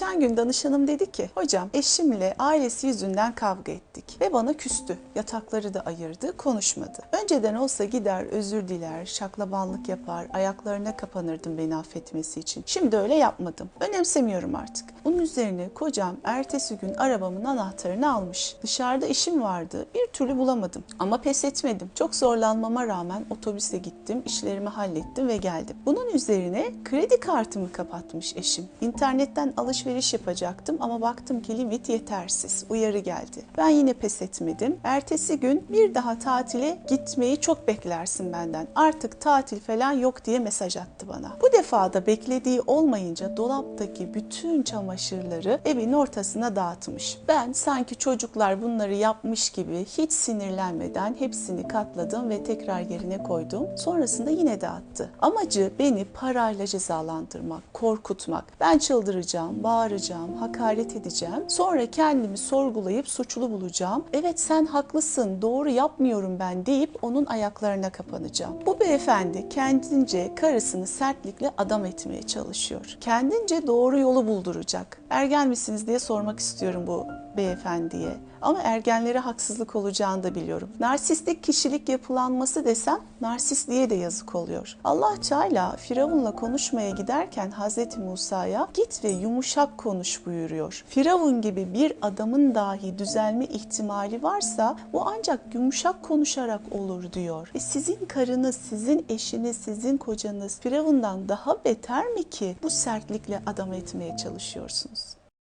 Geçen gün danışanım dedi ki hocam eşimle ailesi yüzünden kavga ettik ve bana küstü. Yatakları da ayırdı, konuşmadı. Önceden olsa gider özür diler, şaklabanlık yapar, ayaklarına kapanırdım beni affetmesi için. Şimdi öyle yapmadım. Önemsemiyorum artık. Bunun üzerine kocam ertesi gün arabamın anahtarını almış. Dışarıda işim vardı. Bir türlü bulamadım. Ama pes etmedim. Çok zorlanmama rağmen otobüse gittim, işlerimi hallettim ve geldim. Bunun üzerine kredi kartımı kapatmış eşim. İnternetten alışveriş yapacaktım ama baktım ki limit yetersiz. Uyarı geldi. Ben yine pes etmedim. Ertesi gün bir daha tatile gitmeyi çok beklersin benden. Artık tatil falan yok diye mesaj attı bana. Bu defa da beklediği olmayınca dolaptaki bütün çamaşırları evin ortasına dağıtmış. Ben sanki çocuklar bunları yapmış gibi hiç sinirlenmeden hepsini katladım ve tekrar yerine koydum. Sonrasında yine dağıttı. Amacı beni parayla cezalandırmak, korkutmak. Ben çıldıracağım, bağıracağım, hakaret edeceğim. Sonra kendimi sorgulayıp suçlu bulacağım. Evet sen haklısın, doğru yapmıyorum ben deyip onun ayaklarına kapanacağım. Bu beyefendi kendince karısını sertlikle adam etmeye çalışıyor. Kendince doğru yolu bulduracak. Ergen misiniz diye sormak istiyorum bu beyefendiye. Ama ergenlere haksızlık olacağını da biliyorum. Narsistik kişilik yapılanması desem narsist diye de yazık oluyor. Allah Teala Firavun'la konuşmaya giderken Hazreti Musa'ya git ve yumuşak konuş buyuruyor. Firavun gibi bir adamın dahi düzelme ihtimali varsa bu ancak yumuşak konuşarak olur diyor. E sizin karınız, sizin eşiniz, sizin kocanız Firavun'dan daha beter mi ki bu sertlikle adam etmeye çalışıyorsunuz?